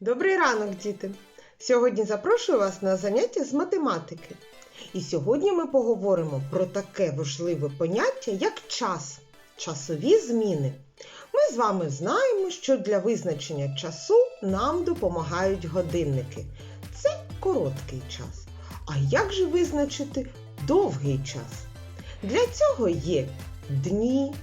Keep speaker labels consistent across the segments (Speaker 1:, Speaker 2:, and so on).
Speaker 1: Добрий ранок, діти! Сьогодні запрошую вас на заняття з математики. І сьогодні ми поговоримо про таке важливе поняття, як час, часові зміни. Ми з вами знаємо, що для визначення часу нам допомагають годинники. Це короткий час. А як же визначити довгий час? Для цього є дні,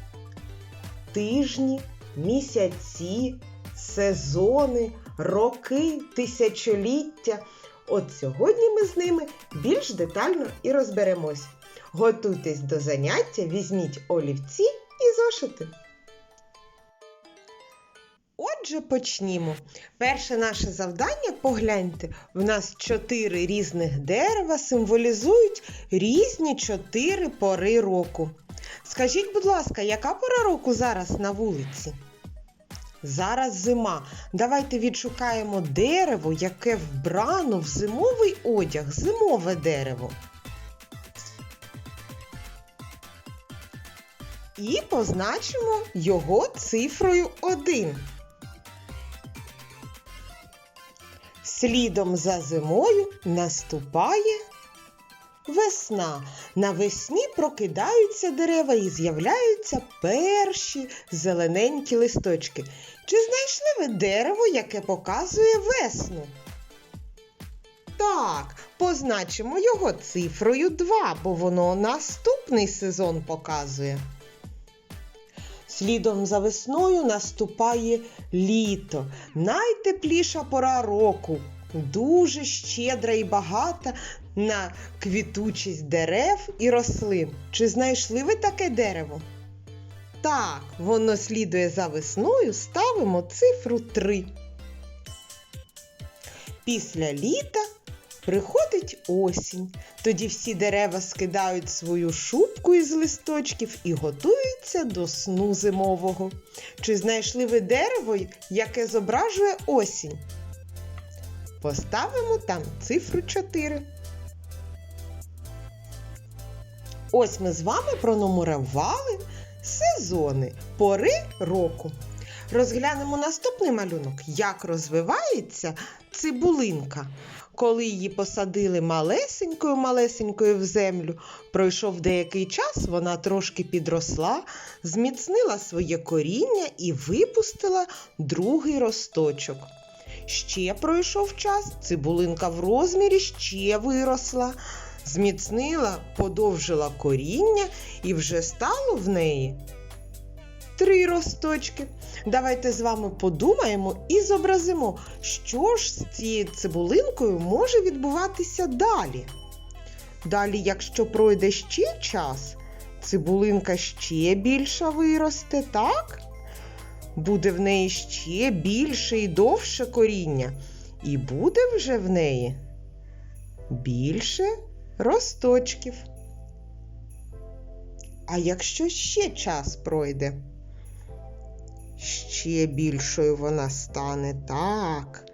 Speaker 1: тижні, місяці, сезони, роки, тисячоліття. От сьогодні ми з ними більш детально і розберемось. Готуйтесь до заняття, візьміть олівці і зошити. Отже, почнімо. Перше наше завдання погляньте. В нас чотири різних дерева символізують різні чотири пори року. Скажіть, будь ласка, яка пора року зараз на вулиці? Зараз зима. Давайте відшукаємо дерево, яке вбрано в зимовий одяг, зимове дерево. І позначимо його цифрою 1. Слідом за зимою наступає весна. Навесні прокидаються дерева і з'являються перші зелененькі листочки. Чи знайшли ви дерево, яке показує весну? Так, позначимо його цифрою 2, бо воно наступний сезон показує. Слідом за весною наступає літо, найтепліша пора року, дуже щедра і багата на квітучість дерев і рослин. Чи знайшли ви таке дерево? Так, воно слідує за весною, ставимо цифру 3. Після літа приходить осінь. Тоді всі дерева скидають свою шубку із листочків і готуються до сну зимового. Чи знайшли ви дерево, яке зображує осінь? Поставимо там цифру 4. Ось ми з вами пронумерували сезони пори року. Розглянемо наступний малюнок, як розвивається цибулинка. Коли її посадили малесенькою малесенькою в землю, пройшов деякий час, вона трошки підросла, зміцнила своє коріння і випустила другий росточок. Ще пройшов час, цибулинка в розмірі ще виросла, зміцнила, подовжила коріння і вже стало в неї три росточки. Давайте з вами подумаємо і зобразимо, що ж з цією цибулинкою може відбуватися далі. Далі, якщо пройде ще час, цибулинка ще більша виросте, так? Буде в неї ще більше і довше коріння, і буде вже в неї більше росточків. А якщо ще час пройде? Ще більшою вона стане так.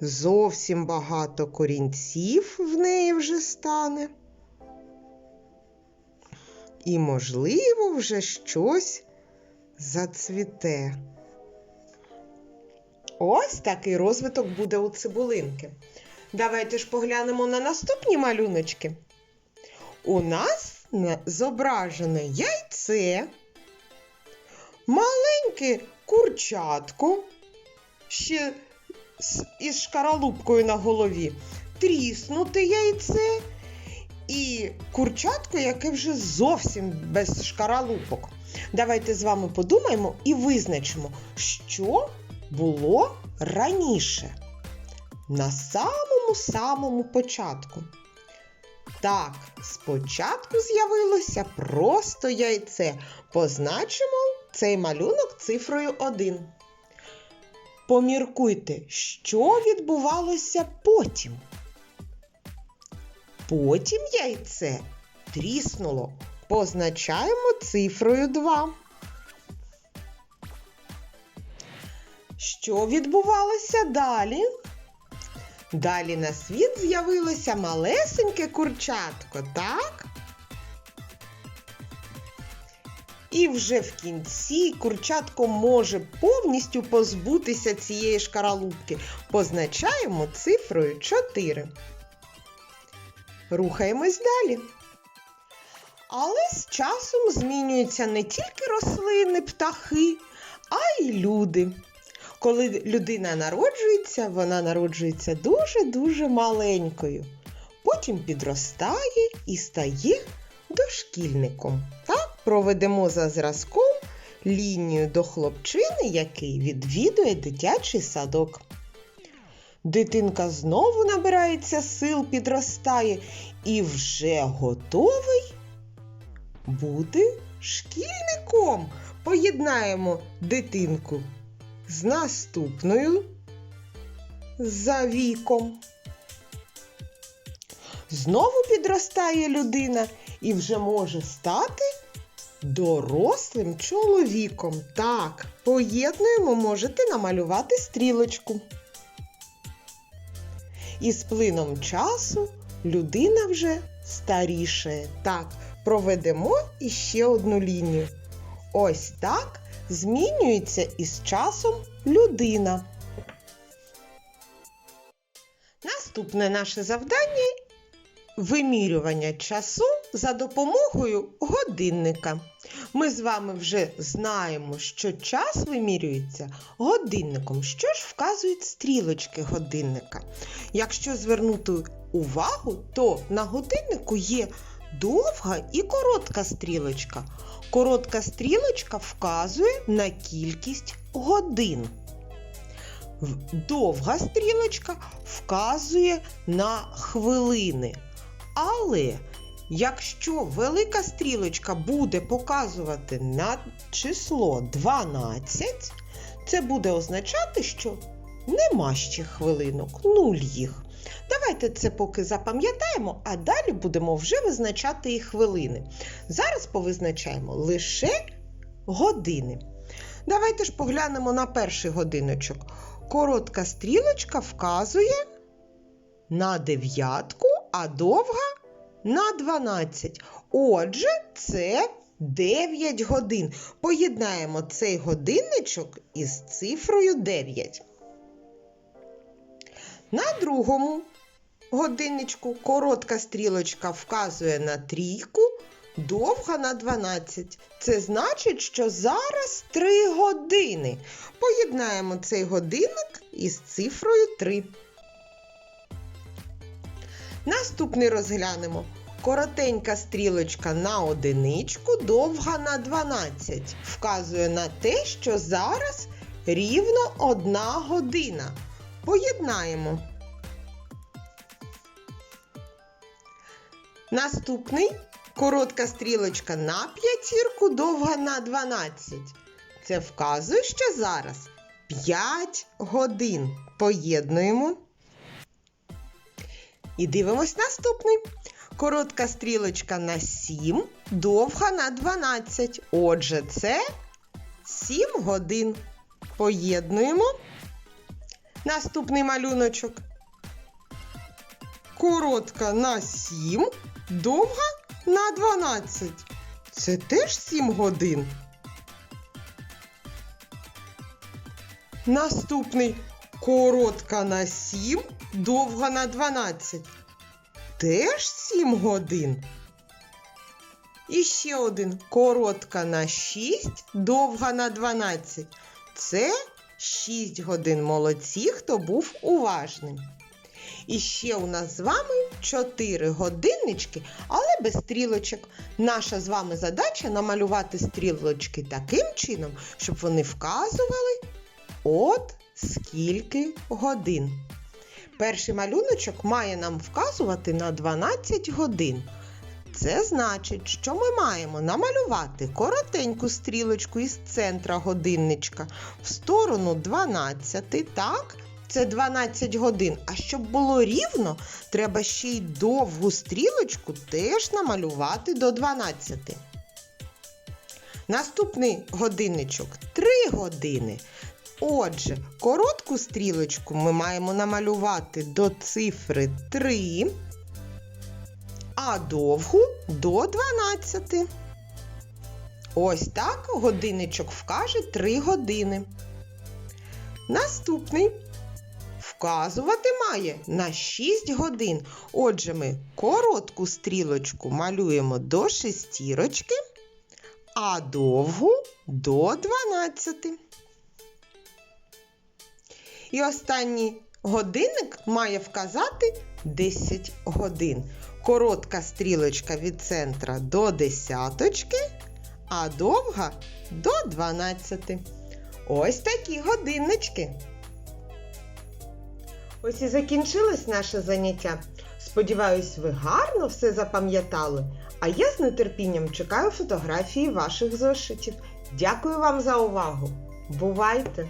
Speaker 1: Зовсім багато корінців в неї вже стане. І, можливо, вже щось зацвіте. Ось такий розвиток буде у цибулинки. Давайте ж поглянемо на наступні малюночки. У нас на- зображене яйце, маленьке курчатко, ще із шкаралупкою на голові, тріснуте яйце і курчатко, яке вже зовсім без шкаралупок. Давайте з вами подумаємо і визначимо, що було раніше, на самому-самому початку. Так, спочатку з'явилося просто яйце. Позначимо цей малюнок цифрою 1. Поміркуйте, що відбувалося потім. Потім яйце тріснуло. Позначаємо цифрою 2. Що відбувалося далі? Далі на світ з'явилося малесеньке курчатко, так? І вже в кінці курчатко може повністю позбутися цієї шкаралупки. Позначаємо цифрою 4. Рухаємось далі. Але з часом змінюються не тільки рослини, птахи, а й люди. Коли людина народжується, вона народжується дуже-дуже маленькою. Потім підростає і стає дошкільником. Так, проведемо за зразком лінію до хлопчини, який відвідує дитячий садок. Дитинка знову набирається сил, підростає і вже готовий бути шкільником. Поєднаємо дитинку з наступною за віком. Знову підростає людина і вже може стати дорослим чоловіком. Так, поєднуємо, можете намалювати стрілочку. І з плином часу людина вже старішає. Так, проведемо іще одну лінію. Ось так змінюється із часом людина. Наступне наше завдання вимірювання часу за допомогою годинника. Ми з вами вже знаємо, що час вимірюється годинником. Що ж вказують стрілочки годинника? Якщо звернути увагу, то на годиннику є довга і коротка стрілочка. Коротка стрілочка вказує на кількість годин. Довга стрілочка вказує на хвилини. Але якщо велика стрілочка буде показувати на число 12, це буде означати, що нема ще хвилинок, нуль їх. Давайте це поки запам'ятаємо, а далі будемо вже визначати і хвилини. Зараз повизначаємо лише години. Давайте ж поглянемо на перший годиночок. Коротка стрілочка вказує на дев'ятку, а довга на 12. Отже, це 9 годин. Поєднаємо цей годинничок із цифрою 9. На другому годинничку коротка стрілочка вказує на трійку, довга на 12. Це значить, що зараз 3 години. Поєднаємо цей годинник із цифрою 3. Наступний розглянемо. Коротенька стрілочка на одиничку, довга на 12. Вказує на те, що зараз рівно одна година. Поєднаємо. Наступний коротка стрілочка на п'ятірку, довга на 12. Це вказує, що зараз 5 годин. Поєднуємо. І дивимось наступний. Коротка стрілочка на 7, довга на 12. Отже, це 7 годин. Поєднуємо. Наступний малюночок. Коротка на 7, довга на 12. Це теж 7 годин. Наступний коротка на 7, довга на 12. Теж 7 годин. І ще один коротка на 6, довга на 12. Це 6 годин молодці, хто був уважним. І ще у нас з вами 4 годиннички, але без стрілочок. Наша з вами задача намалювати стрілочки таким чином, щоб вони вказували от скільки годин. Перший малюночок має нам вказувати на 12 годин. Це значить, що ми маємо намалювати коротеньку стрілочку із центра годинничка в сторону 12, так? Це 12 годин. А щоб було рівно, треба ще й довгу стрілочку теж намалювати до 12. Наступний годинничок 3 години. Отже, коротку стрілочку ми маємо намалювати до цифри 3, а довгу до 12. Ось так годинничок вкаже 3 години. Наступний вказувати має на 6 годин. Отже, ми коротку стрілочку малюємо до шестірочки, а довгу до 12. І останній годинник має вказати 10 годин. Коротка стрілочка від центра до десяточки, а довга до 12. Ось такі годиннички. Ось і закінчилось наше заняття. Сподіваюсь, ви гарно все запам'ятали. А я з нетерпінням чекаю фотографії ваших зошитів. Дякую вам за увагу! Бувайте!